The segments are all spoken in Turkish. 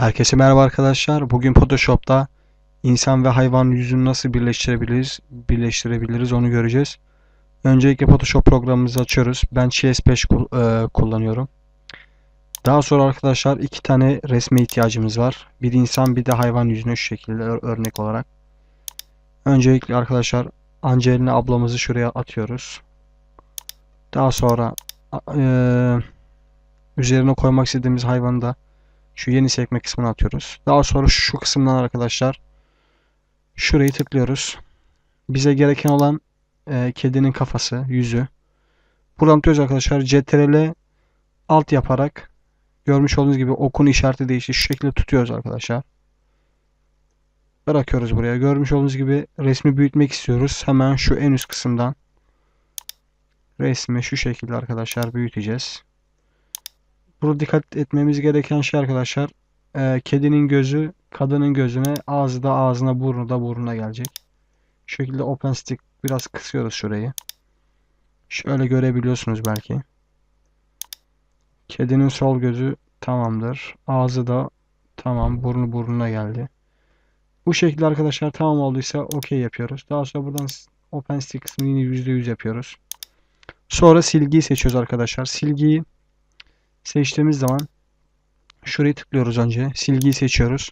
Herkese merhaba arkadaşlar. Bugün Photoshop'ta insan ve hayvan yüzünü nasıl birleştirebiliriz, birleştirebiliriz onu göreceğiz. Öncelikle Photoshop programımızı açıyoruz. Ben CS5 kul- e, kullanıyorum. Daha sonra arkadaşlar iki tane resme ihtiyacımız var. Bir insan bir de hayvan yüzüne şu şekilde ör- örnek olarak. Öncelikle arkadaşlar Angelina ablamızı şuraya atıyoruz. Daha sonra e, üzerine koymak istediğimiz hayvanı da şu yeni sekme kısmına atıyoruz. Daha sonra şu kısımdan arkadaşlar şurayı tıklıyoruz. Bize gereken olan e, kedinin kafası, yüzü. Buradan tutuyoruz arkadaşlar. CTRL alt yaparak görmüş olduğunuz gibi okun işareti değişti. Şu şekilde tutuyoruz arkadaşlar. Bırakıyoruz buraya. Görmüş olduğunuz gibi resmi büyütmek istiyoruz. Hemen şu en üst kısımdan resmi şu şekilde arkadaşlar büyüteceğiz. Burada dikkat etmemiz gereken şey arkadaşlar e, kedinin gözü kadının gözüne ağzı da ağzına burnu da burnuna gelecek. Şu şekilde open stick biraz kısıyoruz şurayı. Şöyle görebiliyorsunuz belki. Kedinin sol gözü tamamdır. Ağzı da tamam burnu burnuna geldi. Bu şekilde arkadaşlar tamam olduysa okey yapıyoruz. Daha sonra buradan open stick kısmını yine %100 yapıyoruz. Sonra silgiyi seçiyoruz arkadaşlar. Silgiyi seçtiğimiz zaman şurayı tıklıyoruz önce. Silgiyi seçiyoruz.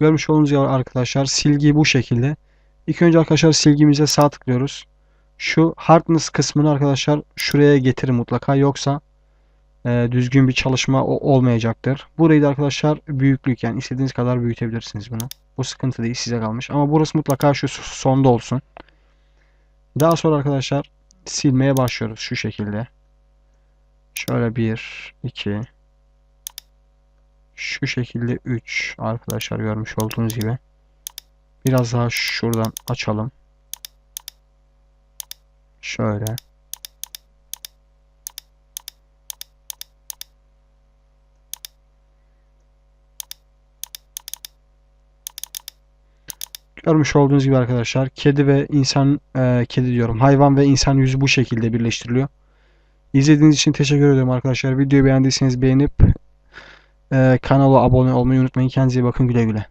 Görmüş olduğunuz gibi arkadaşlar silgi bu şekilde. İlk önce arkadaşlar silgimize sağ tıklıyoruz. Şu hardness kısmını arkadaşlar şuraya getirin mutlaka yoksa e, düzgün bir çalışma olmayacaktır. Burayı da arkadaşlar büyüklük yani istediğiniz kadar büyütebilirsiniz bunu. Bu sıkıntı değil size kalmış. Ama burası mutlaka şu sonda olsun. Daha sonra arkadaşlar silmeye başlıyoruz şu şekilde. Şöyle 1, 2, şu şekilde 3 arkadaşlar görmüş olduğunuz gibi. Biraz daha şuradan açalım. Şöyle. Görmüş olduğunuz gibi arkadaşlar kedi ve insan e, kedi diyorum hayvan ve insan yüzü bu şekilde birleştiriliyor. İzlediğiniz için teşekkür ederim arkadaşlar. Videoyu beğendiyseniz beğenip e, kanala abone olmayı unutmayın. Kendinize iyi bakın güle güle.